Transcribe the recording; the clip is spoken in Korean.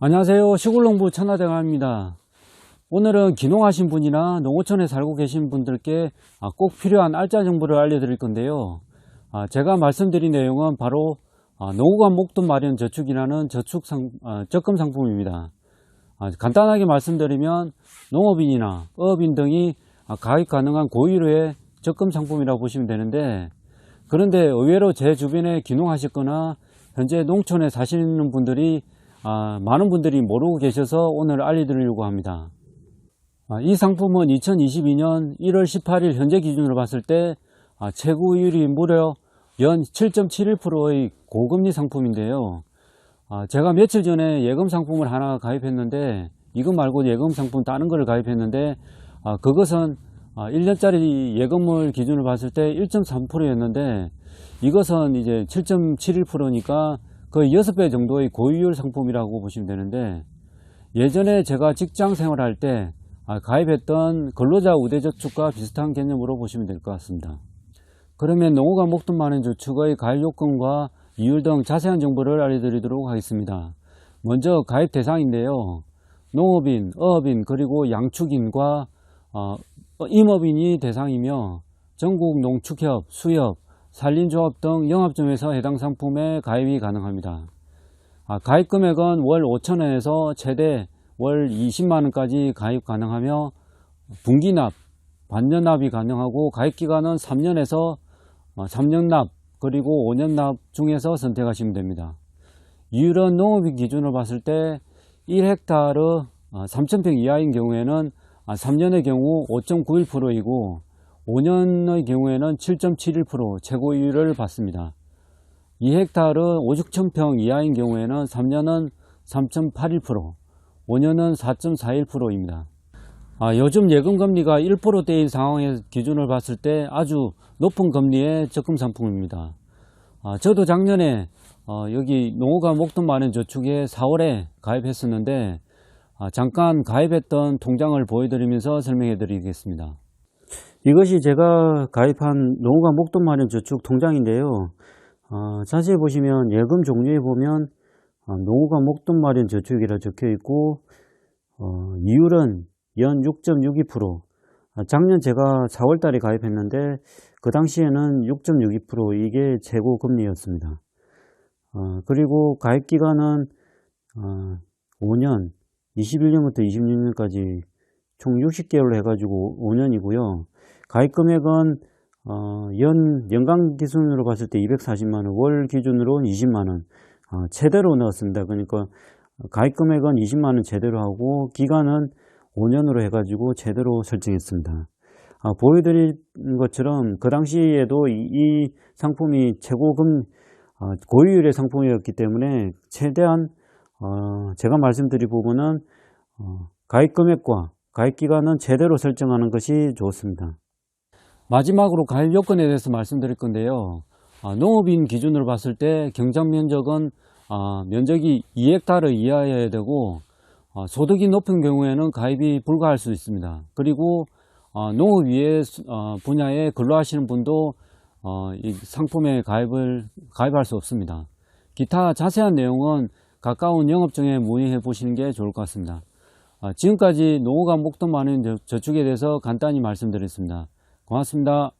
안녕하세요. 시골농부 천하대감입니다. 오늘은 기농하신 분이나 농어촌에 살고 계신 분들께 아, 꼭 필요한 알짜 정보를 알려드릴 건데요. 아, 제가 말씀드린 내용은 바로 아, 노후관 목돈 마련 저축이라는 저축 상, 아, 적금 상품입니다. 아, 간단하게 말씀드리면 농업인이나 어업인 등이 아, 가입 가능한 고유료의 적금 상품이라고 보시면 되는데 그런데 의외로 제 주변에 기농하셨거나 현재 농촌에 사시는 분들이 아, 많은 분들이 모르고 계셔서 오늘 알려드리려고 합니다. 아, 이 상품은 2022년 1월 18일 현재 기준으로 봤을 때 아, 최고율이 무려 연 7.71%의 고금리 상품인데요. 아, 제가 며칠 전에 예금 상품을 하나 가입했는데 이거 말고 예금 상품 다른 거를 가입했는데 아, 그것은 1년짜리 예금을 기준으로 봤을 때 1.3%였는데 이것은 이제 7.71%니까 거의 6배 정도의 고유율 상품이라고 보시면 되는데 예전에 제가 직장 생활할 때 아, 가입했던 근로자 우대저축과 비슷한 개념으로 보시면 될 것 같습니다. 그러면 농후가 목돈 많은 저축의 가입 요건과 이율 등 자세한 정보를 알려드리도록 하겠습니다. 먼저 가입 대상인데요. 농업인, 어업인, 그리고 양축인과 어, 임업인이 대상이며 전국 농축협, 수협, 산림조합 등 영업점에서 해당 상품에 가입이 가능합니다. 아, 가입 금액은 월 5천원에서 최대 월 20만원까지 가입 가능하며 분기납, 반년납이 가능하고 가입 기간은 3년에서 3년납 그리고 5년납 중에서 선택하시면 됩니다. 이율은 농업인 기준으로 봤을 때 1헥타르 3,000평 이하인 경우에는 3년의 경우 5.91%이고 5년의 경우에는 7.71% 최고율을 받습니다. 2헥타르 5,6,000평 이하인 경우에는 3년은 3.81%, 5년은 4.41%입니다. 아, 요즘 예금 금리가 1%대인 상황의 기준을 봤을 때 아주 높은 금리의 적금 상품입니다. 아, 저도 작년에 어, 여기 농어가 목돈 마련 저축에 4월에 가입했었는데 아, 잠깐 가입했던 통장을 보여드리면서 설명해 드리겠습니다. 이것이 제가 가입한 농어가 목돈 마련 저축 통장인데요. 어, 자세히 보시면 예금 종류에 보면 어, 농어가 목돈 마련 저축이라 적혀 있고 어, 이율은 연 6.62% 아, 작년 제가 4월 달에 가입했는데 그 당시에는 6.62% 이게 최고 금리였습니다. 어, 그리고 가입 기간은 어, 5년 21년부터 26년까지 총 60개월로 해가지고 5년이고요. 가입 금액은 어, 연 연간 기준으로 봤을 때 240만원, 월 기준으로 20만원 어, 최대로 넣었습니다. 그러니까 가입 금액은 20만원 제대로 하고 기간은 5년으로 해가지고 제대로 설정했습니다. 아, 보여드린 것처럼 그 당시에도 이, 이 상품이 최고금 어, 고유율의 상품이었기 때문에 최대한 어, 제가 말씀드린 부분은 어, 가입 금액과 가입 기간은 제대로 설정하는 것이 좋습니다. 마지막으로 가입 요건에 대해서 말씀드릴 건데요. 아, 농업인 기준으로 봤을 때 경장 면적은 아, 면적이 2헥타르 이하여야 되고 어, 소득이 높은 경우에는 가입이 불가할 수 있습니다. 그리고 어, 농업 위에 어, 분야에 근로하시는 분도 어, 이 상품에 가입을 가입할 수 없습니다. 기타 자세한 내용은 가까운 영업증에 문의해 보시는 게 좋을 것 같습니다. 아, 지금까지 농어가 목돈 많은 저축에 대해서 간단히 말씀드렸습니다. 고맙습니다.